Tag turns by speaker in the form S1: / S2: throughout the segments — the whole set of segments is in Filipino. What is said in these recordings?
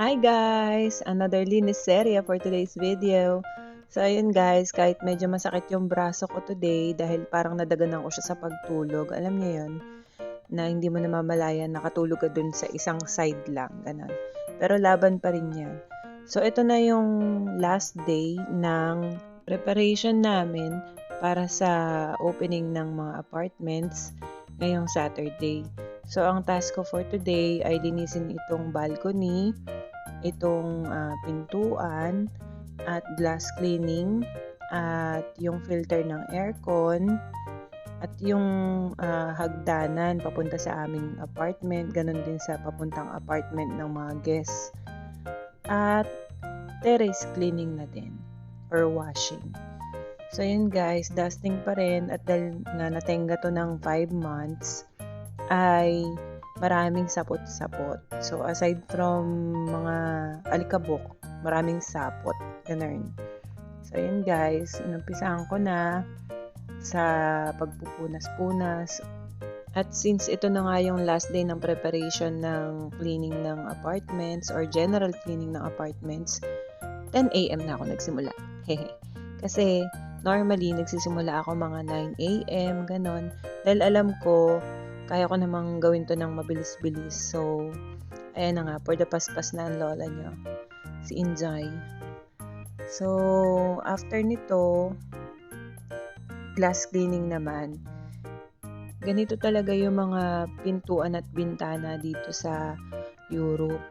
S1: Hi guys! Another linis for today's video. So ayun guys, kahit medyo masakit yung braso ko today dahil parang nadaganan ko siya sa pagtulog. Alam niyo yun, na hindi mo namamalayan nakatulog ka dun sa isang side lang. Ganun. Pero laban pa rin yan. So ito na yung last day ng preparation namin para sa opening ng mga apartments ngayong Saturday. So, ang task ko for today ay linisin itong balcony, itong uh, pintuan, at glass cleaning, at yung filter ng aircon, at yung uh, hagdanan papunta sa aming apartment, ganun din sa papuntang apartment ng mga guests. At terrace cleaning na din or washing. So yun guys, dusting pa rin at dahil nga natenga to ng 5 months, ay maraming sapot-sapot. So, aside from mga alikabok, maraming sapot. Ganun. So, yun guys. Inumpisahan ko na sa pagpupunas-punas. At since ito na nga yung last day ng preparation ng cleaning ng apartments or general cleaning ng apartments, 10 a.m. na ako nagsimula. Kasi normally nagsisimula ako mga 9 a.m. ganon. Dahil alam ko kaya ko namang gawin to ng mabilis-bilis. So, ayan na nga, for the paspas na ang lola nyo, si Injay. So, after nito, glass cleaning naman. Ganito talaga yung mga pintuan at bintana dito sa Europe.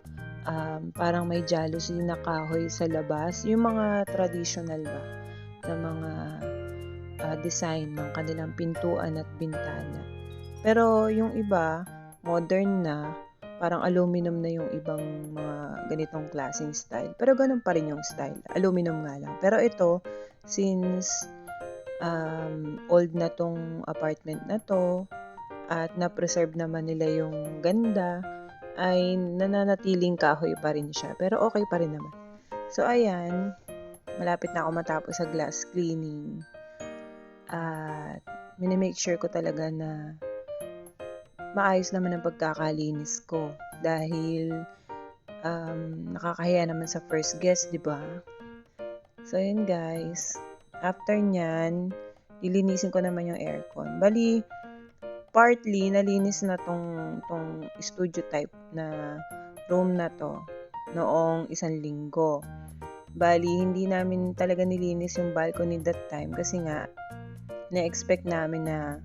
S1: Um, parang may jealousy na kahoy sa labas. Yung mga traditional ba na mga uh, design ng kanilang pintuan at bintana. Pero yung iba, modern na, parang aluminum na yung ibang mga ganitong klaseng style. Pero ganun pa rin yung style. Aluminum nga lang. Pero ito, since um, old na tong apartment na to, at na-preserve naman nila yung ganda, ay nananatiling kahoy pa rin siya. Pero okay pa rin naman. So, ayan. Malapit na ako matapos sa glass cleaning. At minimake sure ko talaga na maayos naman ang pagkakalinis ko dahil um, nakakahiya naman sa first guest, di ba? So, yun guys. After nyan, lilinisin ko naman yung aircon. Bali, partly, nalinis na tong, tong studio type na room na to noong isang linggo. Bali, hindi namin talaga nilinis yung balcony that time kasi nga, na-expect namin na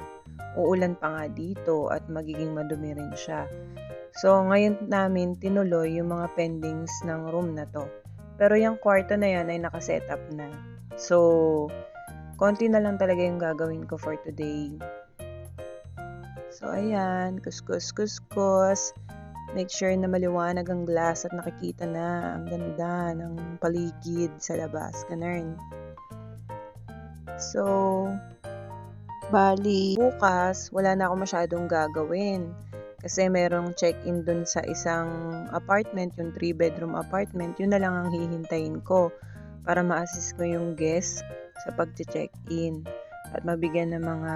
S1: uulan pa nga dito at magiging madumi rin siya. So, ngayon namin tinuloy yung mga pendings ng room na to. Pero yung kwarto na yan ay nakaset up na. So, konti na lang talaga yung gagawin ko for today. So, ayan. Kuskus, kuskus. Make sure na maliwanag ang glass at nakikita na ang ganda ng paligid sa labas. Ganun. So, Bali, bukas, wala na ako masyadong gagawin. Kasi merong check-in dun sa isang apartment, yung 3-bedroom apartment, yun na lang ang hihintayin ko para ma-assist ko yung guest sa pag-check-in at mabigyan ng mga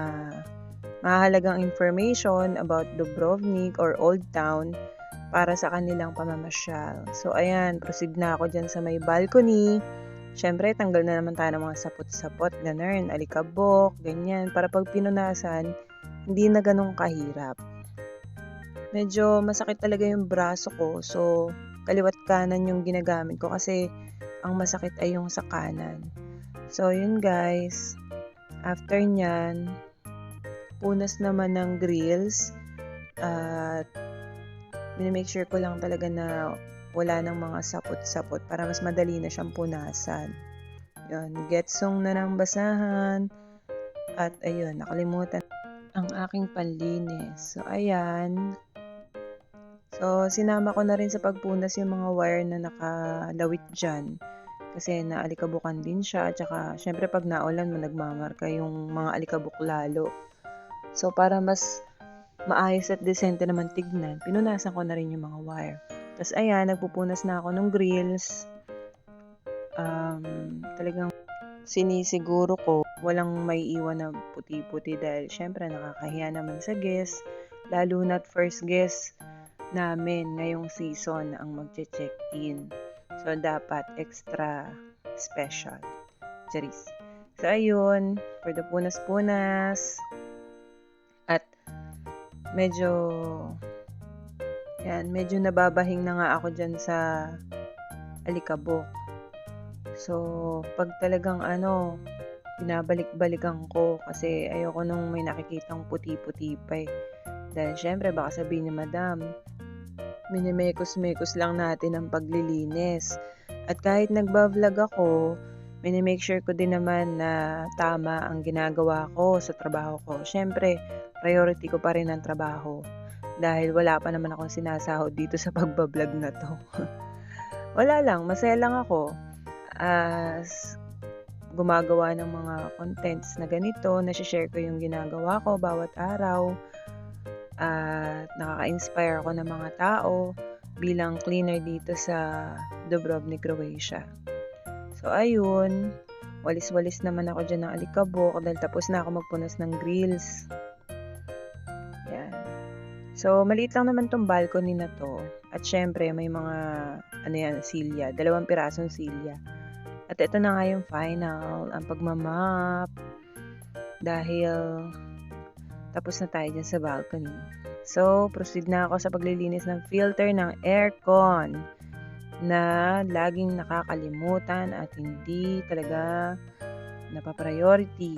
S1: mahalagang information about Dubrovnik or Old Town para sa kanilang pamamasyal. So, ayan, proceed na ako dyan sa may balcony Siyempre, tanggal na naman tayo ng mga sapot-sapot, ganun, alikabok, ganyan. Para pag pinunasan, hindi na ganun kahirap. Medyo masakit talaga yung braso ko, so kaliwat kanan yung ginagamit ko kasi ang masakit ay yung sa kanan. So, yun guys. After nyan, punas naman ng grills at uh, make sure ko lang talaga na wala ng mga sapot-sapot para mas madali na siyang punasan. Yun, getsong na ng basahan. At ayun, nakalimutan ang aking panlinis. So, ayan. So, sinama ko na rin sa pagpunas yung mga wire na nakalawit dyan. Kasi naalikabukan din siya. At saka, syempre pag naulan mo, nagmamarka yung mga alikabok lalo. So, para mas maayos at desente naman tignan, pinunasan ko na rin yung mga wire. Tapos ayan, nagpupunas na ako ng grills. Um, talagang sinisiguro ko walang may iwan na puti-puti dahil syempre nakakahiya naman sa guest. Lalo na first guest, namin ngayong season ang magche-check-in. So, dapat extra special. Charis. So, ayun. For the punas-punas. At medyo yan, medyo nababahing na nga ako dyan sa alikabok. So, pag talagang ano, binabalik-balikan ko kasi ayoko nung may nakikitang puti-puti pa eh. Dahil syempre baka sabihin ni madam, minimekos-mekos lang natin ang paglilinis. At kahit nagba-vlog ako, minimake sure ko din naman na tama ang ginagawa ko sa trabaho ko. Syempre, priority ko pa rin ang trabaho. Dahil wala pa naman akong sinasahod dito sa pagbablog na to. wala lang, masaya lang ako. As gumagawa ng mga contents na ganito, na-share ko yung ginagawa ko bawat araw at nakaka-inspire ako ng mga tao bilang cleaner dito sa Dubrovnik, Croatia. So, ayun. Walis-walis naman ako dyan ng alikabok dahil tapos na ako magpunas ng grills. So, maliit lang naman tong balcony na to. At syempre, may mga, ano yan, silya. Dalawang pirasong silya. At ito na nga yung final, ang pagmamap. Dahil tapos na tayo dyan sa balcony. So, proceed na ako sa paglilinis ng filter ng aircon na laging nakakalimutan at hindi talaga napapriority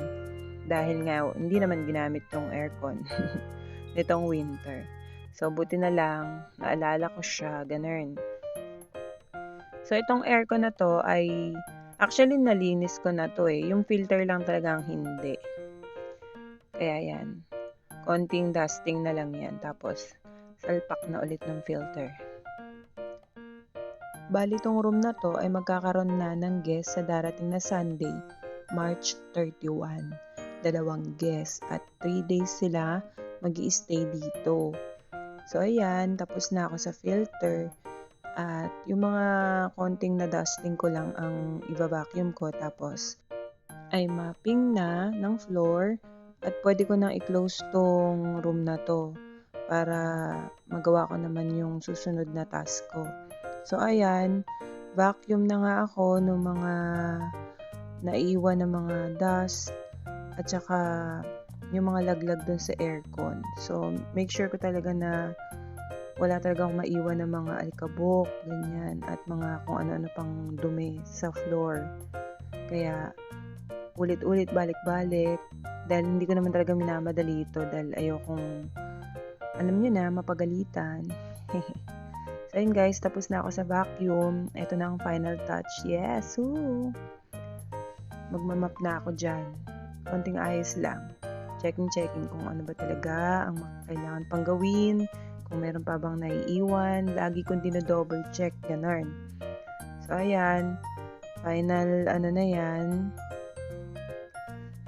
S1: dahil nga hindi naman ginamit tong aircon nitong winter. So, buti na lang, naalala ko siya, ganun. So, itong aircon na to ay, actually, nalinis ko na to eh. Yung filter lang talagang hindi. Kaya yan konting dusting na lang yan. Tapos, salpak na ulit ng filter. Bali, tong room na to ay magkakaroon na ng guest sa darating na Sunday, March 31. Dalawang guest at 3 days sila mag stay dito. So, ayan, tapos na ako sa filter. At yung mga konting na dusting ko lang ang iba-vacuum ko. Tapos, ay mapping na ng floor at pwede ko nang i-close tong room na to para magawa ko naman yung susunod na task ko. So, ayan, vacuum na nga ako ng mga naiwan na mga dust at saka yung mga laglag dun sa aircon. So, make sure ko talaga na wala talaga akong maiwan ng mga alikabok, ganyan, at mga kung ano-ano pang dumi sa floor. Kaya, ulit-ulit, balik-balik, dahil hindi ko naman talaga minamadali ito dahil ayokong, alam nyo na, mapagalitan. so, yun guys, tapos na ako sa vacuum. Ito na ang final touch. Yes! Woo! Magmamap na ako dyan. Konting ayos lang. Checking-checking kung ano ba talaga ang kailangan pang gawin. Kung meron pa bang naiiwan. Lagi kong dinodouble check. Ganun. So, ayan. Final, ano na yan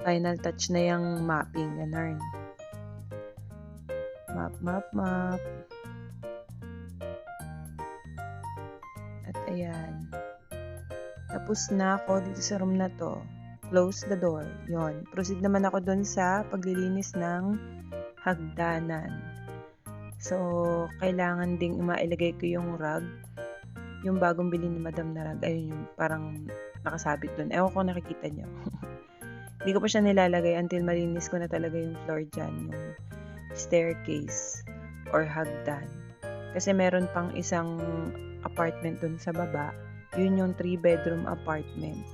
S1: final touch na yung mapping, ganun. Map, map, map. At ayan. Tapos na ako dito sa room na to. Close the door. Yon. Proceed naman ako dun sa paglilinis ng hagdanan. So, kailangan ding mailagay ko yung rug. Yung bagong bili ni Madam na rug. Ayun yung parang nakasabit dun. Ewan ko nakikita niyo. Hindi ko pa siya nilalagay until malinis ko na talaga yung floor dyan, yung staircase or hagdan. Kasi meron pang isang apartment dun sa baba. Yun yung 3-bedroom apartment.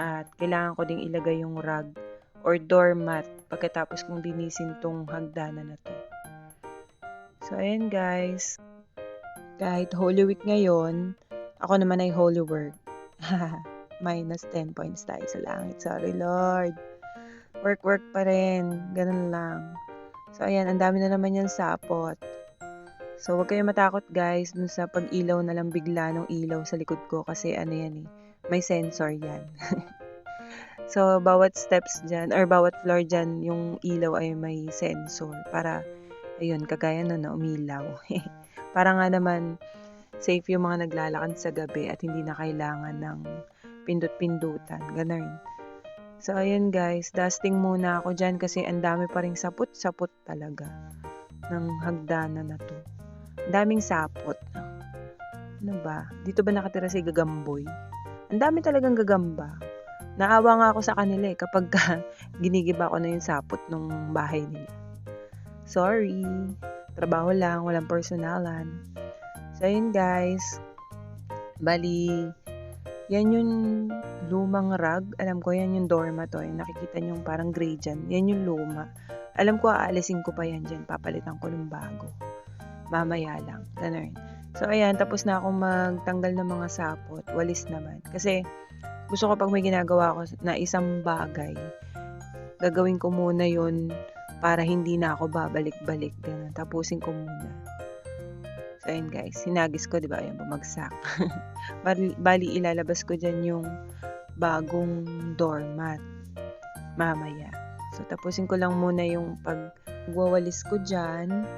S1: At kailangan ko ding ilagay yung rug or doormat pagkatapos kong linisin tong hagdanan na to. So, ayan guys. Kahit Holy Week ngayon, ako naman ay Holy Work. minus 10 points tayo sa langit. Sorry, Lord. Work, work pa rin. Ganun lang. So, ayan, ang dami na naman yung sapot. So, huwag kayong matakot, guys, dun sa pag-ilaw na lang bigla ng ilaw sa likod ko kasi ano yan eh, may sensor yan. so, bawat steps dyan, or bawat floor dyan, yung ilaw ay may sensor para, ayun, kagaya nun na umilaw. para nga naman, safe yung mga naglalakad sa gabi at hindi na kailangan ng pindot-pindutan. Ganun. So, ayun guys, dusting muna ako dyan kasi ang dami pa rin saput-saput talaga ng hagdanan na to. Ang daming sapot. Ano ba? Dito ba nakatira si Gagamboy? Ang dami talagang gagamba. Naawa nga ako sa kanila eh kapag ka, ginigiba ko na yung sapot ng bahay nila. Sorry. Trabaho lang, walang personalan. So, yun guys. Bali, yan yung lumang rug. Alam ko, yan yung dormitory. Nakikita nyo yung parang gray dyan. Yan yung luma. Alam ko, aalisin ko pa yan dyan. Papalitan ko ng bago. Mamaya lang. Ganun. So, ayan. Tapos na akong magtanggal ng mga sapot. Walis naman. Kasi, gusto ko pag may ginagawa ko na isang bagay, gagawin ko muna yon para hindi na ako babalik-balik. Ganun. Tapusin ko muna. So, ayun guys, sinagis ko, di ba? Ayun, bumagsak. bali, ilalabas ko dyan yung bagong doormat. Mamaya. So, tapusin ko lang muna yung pagwawalis ko dyan.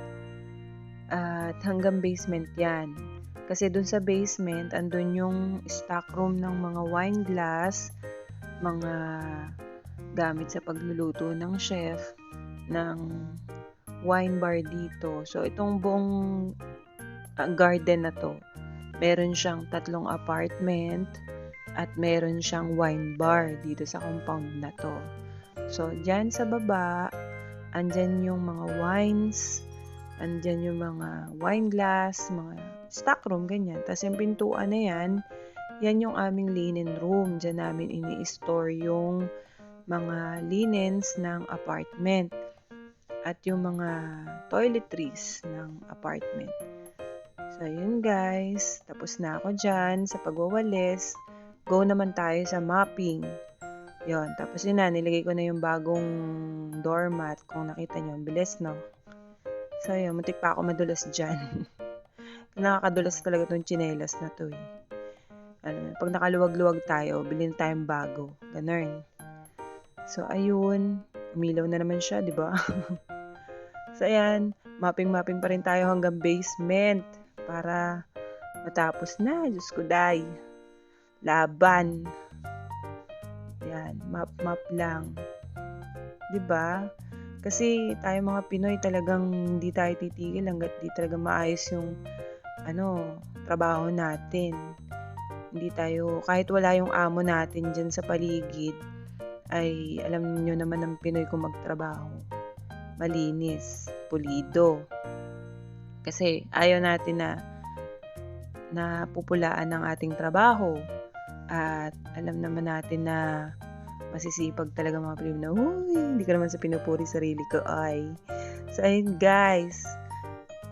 S1: At hanggang basement yan. Kasi dun sa basement, andun yung stock room ng mga wine glass, mga gamit sa pagluluto ng chef, ng wine bar dito. So, itong buong uh, garden na to. Meron siyang tatlong apartment at meron siyang wine bar dito sa compound na to. So, dyan sa baba, andyan yung mga wines, andyan yung mga wine glass, mga stock room, ganyan. Tapos yung pintuan na yan, yan yung aming linen room. Diyan namin ini-store yung mga linens ng apartment at yung mga toiletries ng apartment. So, yun guys. Tapos na ako dyan sa pagwawalis. Go naman tayo sa mapping. Yon, tapos yun na, nilagay ko na yung bagong doormat. Kung nakita nyo, bilis, no? So, yun, muntik pa ako madulas dyan. Nakakadulas talaga tong chinelas na to, eh. Ano, pag nakaluwag-luwag tayo, bilhin tayong bago. Ganun. So, ayun. Umilaw na naman siya, di ba? so, ayan. Mapping-mapping pa rin tayo hanggang basement para matapos na. Diyos ko, day. Laban. Yan, map-map lang. 'Di ba? Kasi tayo mga Pinoy talagang hindi tayo titigil hangga't di talaga maayos yung ano, trabaho natin. Hindi tayo, kahit wala yung amo natin dyan sa paligid, ay alam niyo naman ng Pinoy kung magtrabaho. Malinis, pulido, kasi ayaw natin na na pupulaan ng ating trabaho. At alam naman natin na masisipag talaga mga Pilipino. Huy, hindi ka naman sa pinupuri sarili ko. Ay. So, ayun guys.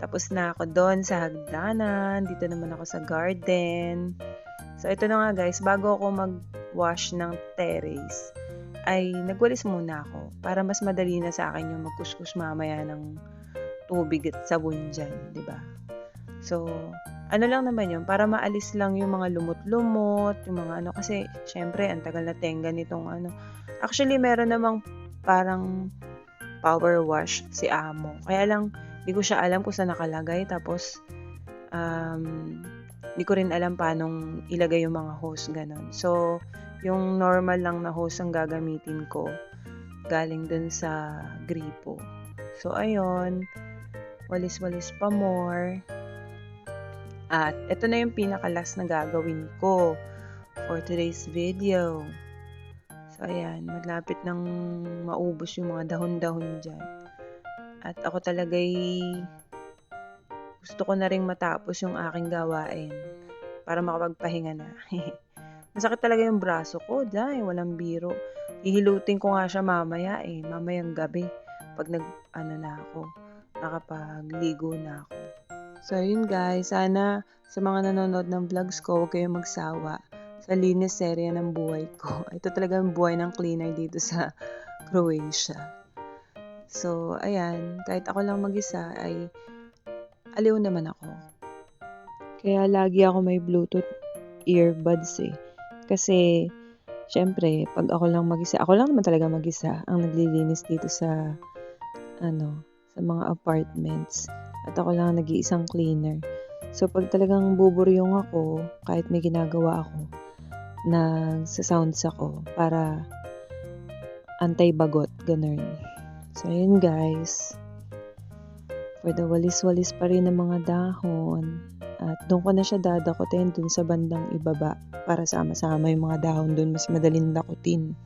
S1: Tapos na ako doon sa hagdanan. Dito naman ako sa garden. So, ito na nga guys. Bago ako mag-wash ng terrace, ay nagwalis muna ako para mas madali na sa akin yung magkuskus mamaya ng tubig at sabon dyan, ba? So, ano lang naman yun, para maalis lang yung mga lumot-lumot, yung mga ano, kasi syempre, ang tagal na tenga nitong ano. Actually, meron namang parang power wash si amo. Kaya lang, hindi ko siya alam kung saan nakalagay. Tapos, um, hindi ko rin alam paano ilagay yung mga hose, ganun. So, yung normal lang na hose ang gagamitin ko, galing dun sa gripo. So, ayun walis-walis pa more. At ito na yung pinakalas na gagawin ko for today's video. So, ayan, malapit nang maubos yung mga dahon-dahon dyan. At ako talaga'y gusto ko na rin matapos yung aking gawain para makapagpahinga na. Masakit talaga yung braso ko, dahil walang biro. Ihilutin ko nga siya mamaya eh, mamayang gabi pag nag, ano na ako, nakapagligo na ako. So, yun guys. Sana sa mga nanonood ng vlogs ko, huwag kayong magsawa sa linis serya ng buhay ko. Ito talaga ang buhay ng cleaner dito sa Croatia. So, ayan. Kahit ako lang mag-isa, ay aliw naman ako. Kaya lagi ako may Bluetooth earbuds eh. Kasi, syempre, pag ako lang mag-isa, ako lang naman talaga mag-isa ang naglilinis dito sa, ano, sa mga apartments at ako lang nag-iisang cleaner. So, pag talagang buburyong ako, kahit may ginagawa ako, nagsa-sounds ako para antay-bagot, ganun. So, ayun guys. for the walis-walis pa rin ng mga dahon. At doon ko na siya dadakutin dun sa bandang ibaba para sama-sama yung mga dahon dun mas madaling dakutin.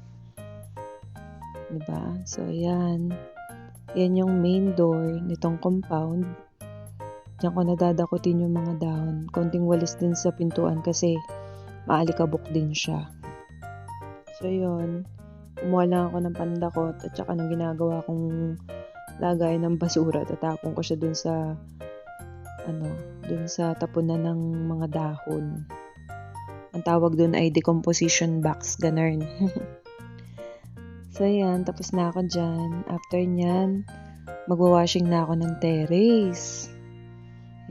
S1: Diba? So, ayan. Yan yung main door nitong compound. Diyan ko nadadakutin yung mga dahon. Konting walis din sa pintuan kasi maalikabok din siya. So, yun. Kumuha lang ako ng pandakot at saka nang ginagawa kong lagay ng basura. Tatapon ko siya dun sa ano, dun sa tapunan ng mga dahon. Ang tawag dun ay decomposition box, ganun. so, yan. Tapos na ako dyan. After nyan, magwa-washing na ako ng terrace.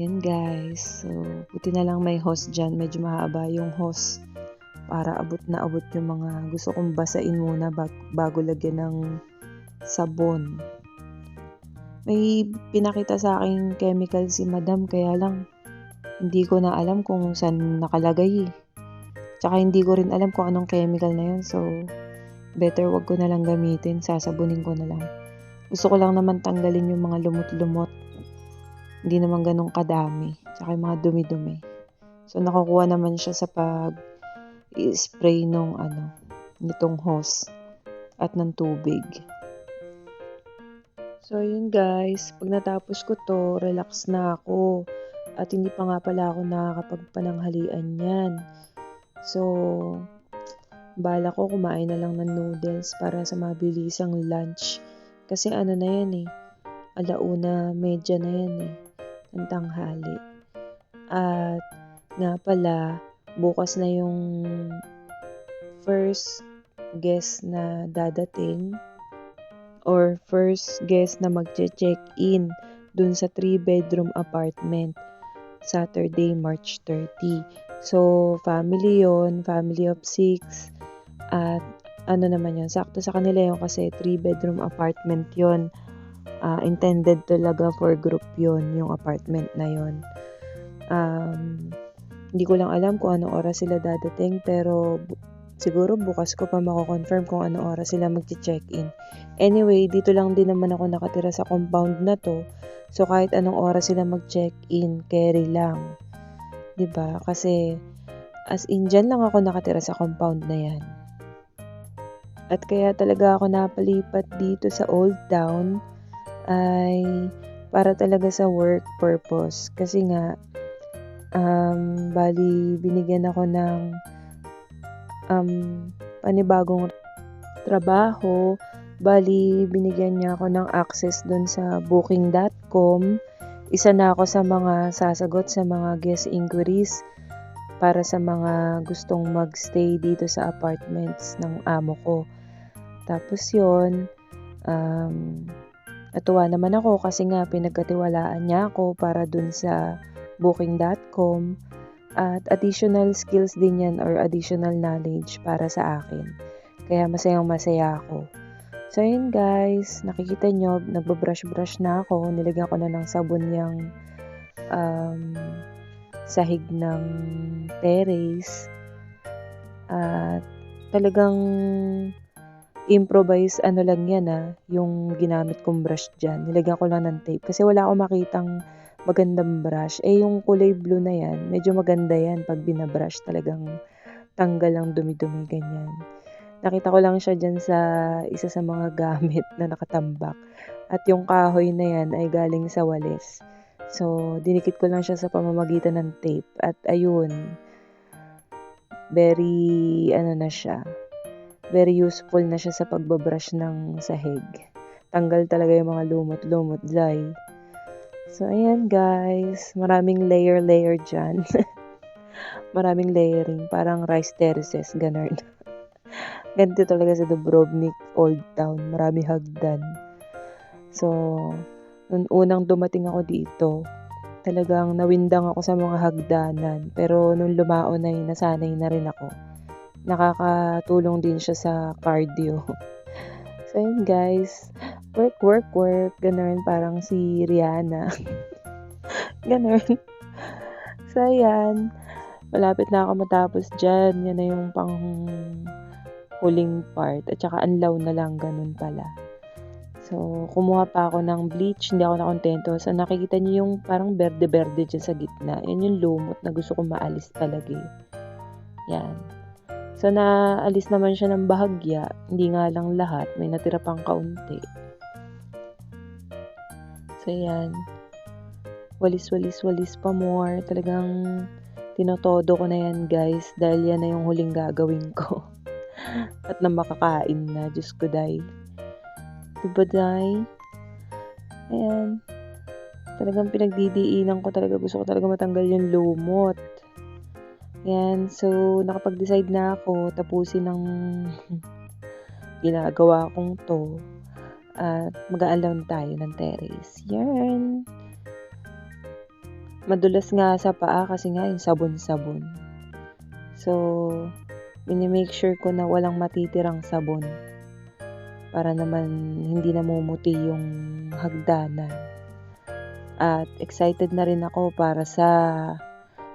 S1: Yan, guys. So, buti na lang may hose dyan. Medyo mahaba yung hose para abot na abot yung mga gusto kong basain muna bago lagyan ng sabon. May pinakita sa akin chemical si madam kaya lang hindi ko na alam kung saan nakalagay eh. Tsaka hindi ko rin alam kung anong chemical na yun so better wag ko na lang gamitin, sasabunin ko na lang. Gusto ko lang naman tanggalin yung mga lumot-lumot. Hindi naman ganun kadami. Tsaka yung mga dumi-dumi. So nakukuha naman siya sa pag i-spray nung ano, nitong hose at ng tubig. So, yun guys. Pag natapos ko to, relax na ako. At hindi pa nga pala ako nakakapagpananghalian yan. So, bala ko kumain na lang ng noodles para sa mabilisang lunch. Kasi ano na yan eh. Alauna, medya na yan eh. Ang tanghali. At nga pala, bukas na yung first guest na dadating or first guest na magche-check-in dun sa 3-bedroom apartment Saturday, March 30. So, family yon family of 6 at ano naman yon sakto sa kanila yon kasi 3-bedroom apartment yon uh, intended talaga for group yon yung apartment na yon um, hindi ko lang alam kung anong oras sila dadating pero Siguro bukas ko pa mako-confirm kung ano oras sila magche-check-in. Anyway, dito lang din naman ako nakatira sa compound na to. So kahit anong oras sila mag-check-in, carry lang. 'Di ba? Kasi as in dyan lang ako nakatira sa compound na 'yan. At kaya talaga ako napalipat dito sa Old Town ay para talaga sa work purpose. Kasi nga, um, bali binigyan ako ng um, panibagong trabaho. Bali, binigyan niya ako ng access doon sa booking.com. Isa na ako sa mga sasagot sa mga guest inquiries para sa mga gustong magstay dito sa apartments ng amo ko. Tapos yon um, natuwa naman ako kasi nga pinagkatiwalaan niya ako para dun sa booking.com at additional skills din yan or additional knowledge para sa akin. Kaya masayang masaya ako. So yun guys, nakikita nyo, nagbabrush-brush na ako. Nilagyan ko na ng sabon yung um, sahig ng terrace. At talagang improvise ano lang yan ah, yung ginamit kong brush dyan. Nilagyan ko lang ng tape kasi wala akong makitang magandang brush. Eh, yung kulay blue na yan, medyo maganda yan pag binabrush. Talagang tanggal ang dumi-dumi, ganyan. Nakita ko lang siya dyan sa isa sa mga gamit na nakatambak. At yung kahoy na yan ay galing sa walis. So, dinikit ko lang siya sa pamamagitan ng tape. At ayun, very, ano na siya, very useful na siya sa pagbabrush ng sahig. Tanggal talaga yung mga lumot-lumot, dry. So, ayan guys. Maraming layer-layer dyan. Maraming layering. Parang rice terraces. Ganun. Ganito talaga sa Dubrovnik Old Town. Marami hagdan. So, nung unang dumating ako dito, talagang nawindang ako sa mga hagdanan. Pero nung lumao na yun, nasanay na rin ako. Nakakatulong din siya sa cardio. So, yun guys. Work, work, work. Ganun, parang si Rihanna. Ganun. So, ayan. Malapit na ako matapos dyan. Yan na yung pang huling part. At saka anlaw na lang, ganun pala. So, kumuha pa ako ng bleach, hindi ako nakontento. So, nakikita niyo yung parang berde-berde dyan sa gitna. Yan yung lumot na gusto ko maalis talaga. eh. Yan. So, naalis naman siya ng bahagya. Hindi nga lang lahat. May natira pang kaunti. So, yan. Walis, walis, walis pa more. Talagang tinotodo ko na yan, guys. Dahil yan na yung huling gagawin ko. At na makakain na. Diyos ko, day. Diba, day? Ayan. Talagang pinagdidiinan ko talaga. Gusto ko talaga matanggal yung lumot. Yan. So, nakapag-decide na ako tapusin ng ginagawa kong to. At mag-aalam tayo ng terrace. Yan. Madulas nga sa paa kasi nga yung sabon-sabon. So, minimake sure ko na walang matitirang sabon para naman hindi namumuti yung hagdanan. At excited na rin ako para sa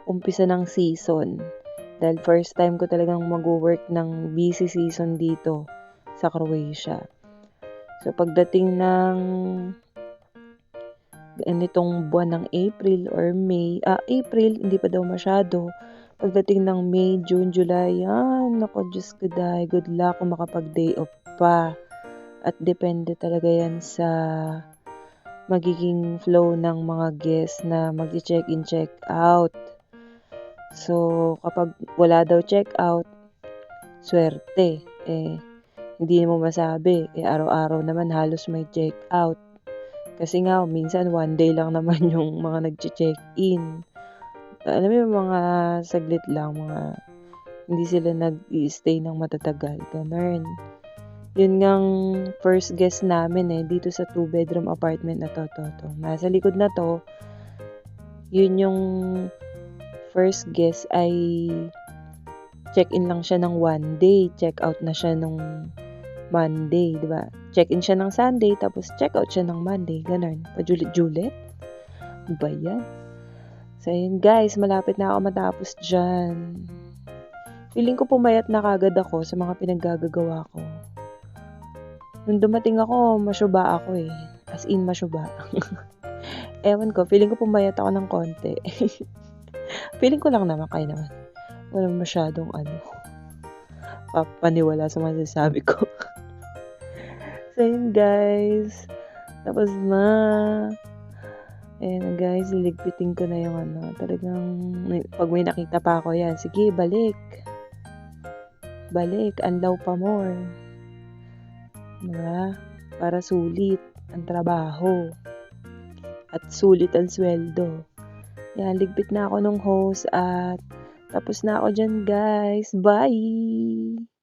S1: umpisa ng season. Dahil first time ko talagang mag-work ng busy season dito sa Croatia. So pagdating ng ganitong buwan ng April or May, ah April, hindi pa daw masyado. Pagdating ng May, June, July, yan, nako Diyos ko good luck kung makapag-day off pa. At depende talaga yan sa magiging flow ng mga guests na mag-check-in, check-out. So, kapag wala daw check-out, swerte. Eh, hindi mo masabi. Eh, araw-araw naman halos may check-out. Kasi nga, minsan one day lang naman yung mga nag-check-in. Alam mo yung mga saglit lang, mga hindi sila nag-stay ng matatagal. Ganun yun ngang first guest namin eh, dito sa two bedroom apartment na to, to, to. Nasa likod na to, yun yung first guest ay check-in lang siya ng one day, check-out na siya nung Monday, di ba? Check-in siya ng Sunday, tapos check-out siya ng Monday, ganun. Pajulit-julit. Ano ba yan? So, yun guys, malapit na ako matapos dyan. Feeling ko pumayat na kagad ako sa mga pinaggagawa ko. Nung dumating ako, masyuba ako eh. As in, masyuba. Ewan ko, feeling ko pumayat ako ng konti. feeling ko lang naman, kaya naman. Walang masyadong ano, papaniwala sa masasabi ko. so yun guys, tapos na. Ayan guys, liligpitin ko na yung ano, talagang, pag may nakita pa ako yan, sige, balik. Balik, anlaw pa more. Diba? Para sulit ang trabaho. At sulit ang sweldo. Yan, ligpit na ako ng host at tapos na ako dyan guys. Bye!